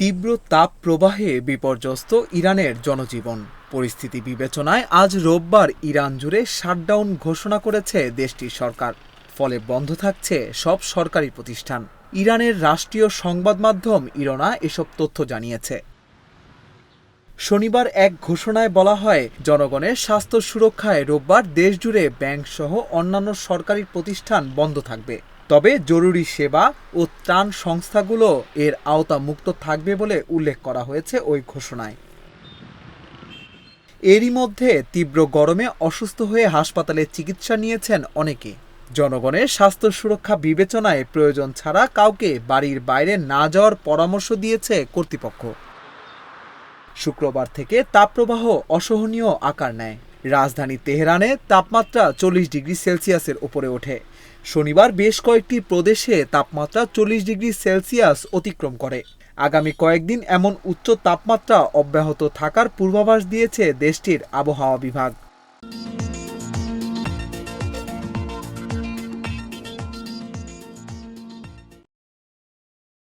তীব্র তাপ প্রবাহে বিপর্যস্ত ইরানের জনজীবন। পরিস্থিতি বিবেচনায় আজ রোববার ইরান জুড়ে শাটডাউন ঘোষণা করেছে দেশটির সরকার। ফলে বন্ধ থাকছে সব সরকারি প্রতিষ্ঠান। ইরানের রাষ্ট্রীয় সংবাদ মাধ্যম ইরনা এসব তথ্য জানিয়েছে। শনিবার এক ঘোষণায় বলা হয়, জনগণের স্বাস্থ্য সুরক্ষায় রোববার দেশজুড়ে ব্যাংকসহ অন্যান্য সরকারি প্রতিষ্ঠান বন্ধ থাকবে। তবে জরুরি সেবা ও ত্রাণ সংস্থাগুলো এর আওতা মুক্ত থাকবে বলে উল্লেখ করা হয়েছে ওই ঘোষণায়। এরই মধ্যে তীব্র গরমে অসুস্থ হয়ে হাসপাতালে চিকিৎসা নিয়েছেন অনেকে। জনগণের স্বাস্থ্য সুরক্ষা বিবেচনায় প্রয়োজন ছাড়া কাউকে বাড়ির বাইরে না যাওয়ার পরামর্শ দিয়েছে কর্তৃপক্ষ। শুক্রবার থেকে তাপপ্রবাহ অসহনীয় আকার নেয়। রাজধানী তেহরানে তাপমাত্রা চল্লিশ ডিগ্রি সেলসিয়াসের ওপরে ওঠে। শনিবার বেশ কয়েকটি প্রদেশে তাপমাত্রা চল্লিশ ডিগ্রি সেলসিয়াস অতিক্রম করে। আগামী কয়েকদিন এমন উচ্চ তাপমাত্রা অব্যাহত থাকার পূর্বাভাস দিয়েছে দেশটির আবহাওয়া বিভাগ।